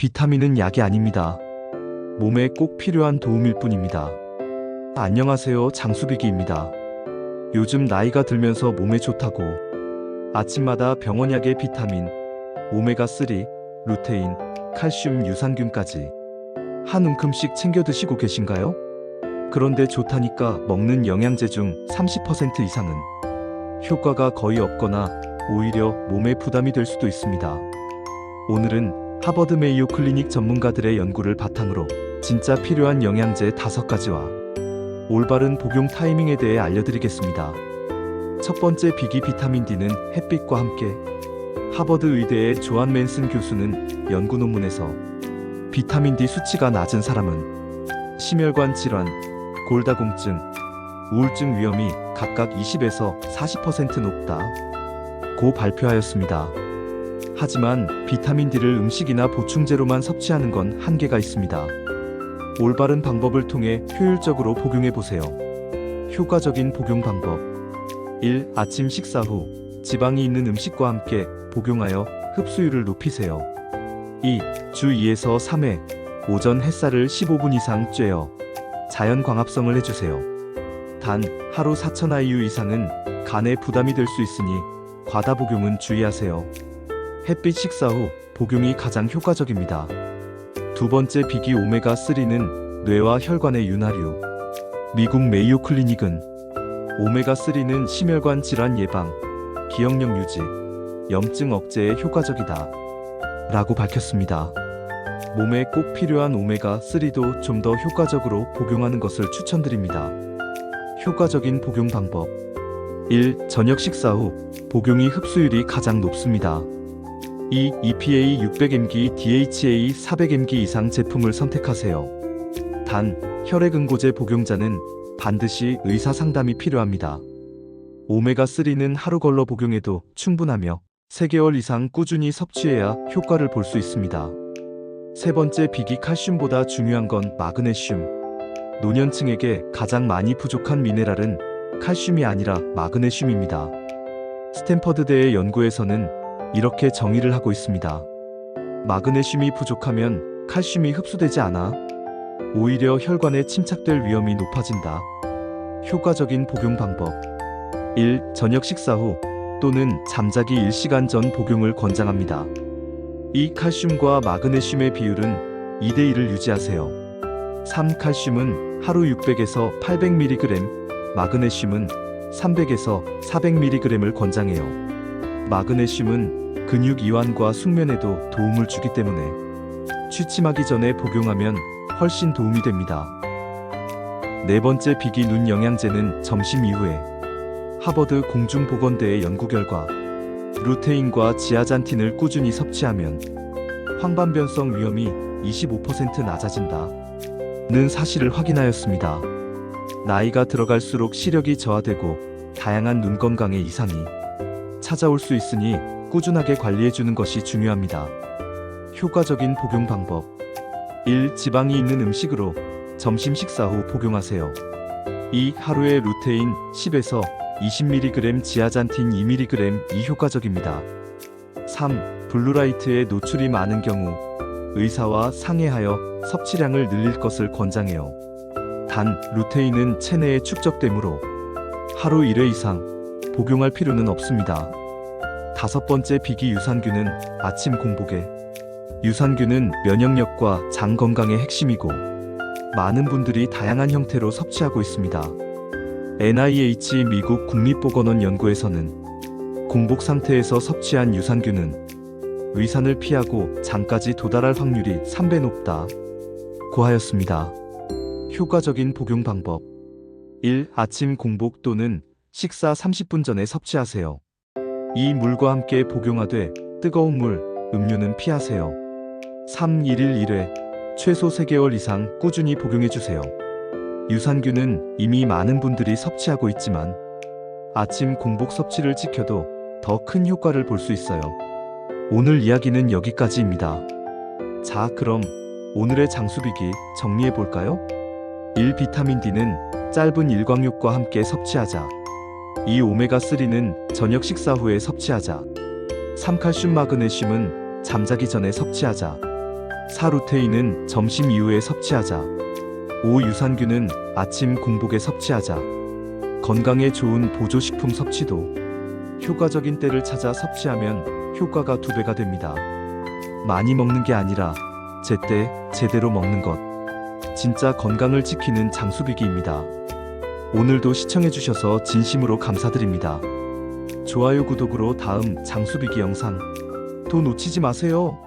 비타민은 약이 아닙니다. 몸에 꼭 필요한 도움일 뿐입니다. 안녕하세요. 장수비기입니다. 요즘 나이가 들면서 몸에 좋다고 아침마다 병원약의 비타민, 오메가3, 루테인, 칼슘, 유산균까지 한 움큼씩 챙겨 드시고 계신가요? 그런데 좋다니까 먹는 영양제 중 30% 이상은 효과가 거의 없거나 오히려 몸에 부담이 될 수도 있습니다. 오늘은 하버드 메이오 클리닉 전문가들의 연구를 바탕으로 진짜 필요한 영양제 5가지와 올바른 복용 타이밍에 대해 알려드리겠습니다. 첫 번째 비기 비타민 D는 햇빛과 함께 하버드 의대의 조한 맨슨 교수는 연구 논문에서 비타민 D 수치가 낮은 사람은 심혈관 질환, 골다공증, 우울증 위험이 각각 20에서 40% 높다. 고 발표하였습니다. 하지만 비타민 D를 음식이나 보충제로만 섭취하는 건 한계가 있습니다. 올바른 방법을 통해 효율적으로 복용해 보세요. 효과적인 복용 방법 1. 아침 식사 후 지방이 있는 음식과 함께 복용하여 흡수율을 높이세요. 2. 주 2에서 3회 오전 햇살을 15분 이상 쬐어 자연 광합성을 해주세요. 단 하루 4,000IU 이상은 간에 부담이 될 수 있으니 과다 복용은 주의하세요. 햇빛 식사 후 복용이 가장 효과적입니다. 두 번째 비기 오메가3는 뇌와 혈관의 윤활유. 미국 메이오 클리닉은 오메가3는 심혈관 질환 예방, 기억력 유지, 염증 억제에 효과적이다. 라고 밝혔습니다. 몸에 꼭 필요한 오메가3도 좀 더 효과적으로 복용하는 것을 추천드립니다. 효과적인 복용 방법 1. 저녁 식사 후 복용이 흡수율이 가장 높습니다. 2. EPA 600mg, DHA 400mg 이상 제품을 선택하세요. 단, 혈액응고제 복용자는 반드시 의사 상담이 필요합니다. 오메가3는 하루 걸러 복용해도 충분하며 3개월 이상 꾸준히 섭취해야 효과를 볼 수 있습니다. 세 번째 비기 칼슘보다 중요한 건 마그네슘. 노년층에게 가장 많이 부족한 미네랄은 칼슘이 아니라 마그네슘입니다. 스탠퍼드대의 연구에서는 이렇게 정의를 하고 있습니다. 마그네슘이 부족하면 칼슘이 흡수되지 않아 오히려 혈관에 침착될 위험이 높아진다. 효과적인 복용 방법 1. 저녁 식사 후 또는 잠자기 1시간 전 복용을 권장합니다. 이 칼슘과 마그네슘의 비율은 2대1을 유지하세요. 3. 칼슘은 하루 600에서 800mg, 마그네슘은 300에서 400mg을 권장해요. 마그네슘은 근육 이완과 숙면에도 도움을 주기 때문에 취침하기 전에 복용하면 훨씬 도움이 됩니다. 네 번째 비기 눈 영양제는 점심 이후에 하버드 공중보건대의 연구 결과 루테인과 지아잔틴을 꾸준히 섭취하면 황반변성 위험이 25% 낮아진다는 사실을 확인하였습니다. 나이가 들어갈수록 시력이 저하되고 다양한 눈 건강에 이상이 찾아올 수 있으니 꾸준하게 관리해주는 것이 중요합니다. 효과적인 복용 방법 1. 지방이 있는 음식으로 점심 식사 후 복용하세요. 2. 하루에 루테인 10에서 20mg 지아잔틴 2mg 이 효과적입니다. 3. 블루라이트에 노출이 많은 경우 의사와 상의하여 섭취량을 늘릴 것을 권장해요. 단 루테인은 체내에 축적되므로 하루 1회 이상 복용할 필요는 없습니다. 다섯 번째 비기 유산균은 아침 공복에 유산균은 면역력과 장 건강의 핵심이고 많은 분들이 다양한 형태로 섭취하고 있습니다. NIH 미국 국립보건원 연구에서는 공복 상태에서 섭취한 유산균은 위산을 피하고 장까지 도달할 확률이 3배 높다. 고하였습니다. 효과적인 복용 방법 1. 아침 공복 또는 식사 30분 전에 섭취하세요. 2. 물과 함께 복용하되 뜨거운 물, 음료는 피하세요. 3. 1일 1회 최소 3개월 이상 꾸준히 복용해 주세요. 유산균은 이미 많은 분들이 섭취하고 있지만 아침 공복 섭취를 지켜도 더 큰 효과를 볼 수 있어요. 오늘 이야기는 여기까지입니다. 자, 그럼 오늘의 장수비기 정리해 볼까요? 1. 비타민 D는 짧은 일광욕과 함께 섭취하자. 2. 오메가3는 저녁 식사 후에 섭취하자. 3. 칼슘 마그네슘은 잠자기 전에 섭취하자. 사루테인은 점심 이후에 섭취하자. 오 유산균은 아침 공복에 섭취하자. 건강에 좋은 보조식품 섭취도 효과적인 때를 찾아 섭취하면 효과가 두 배가 됩니다. 많이 먹는 게 아니라 제때 제대로 먹는 것. 진짜 건강을 지키는 장수비기입니다. 오늘도 시청해주셔서 진심으로 감사드립니다. 좋아요, 구독으로 다음 장수비기 영상 또 놓치지 마세요.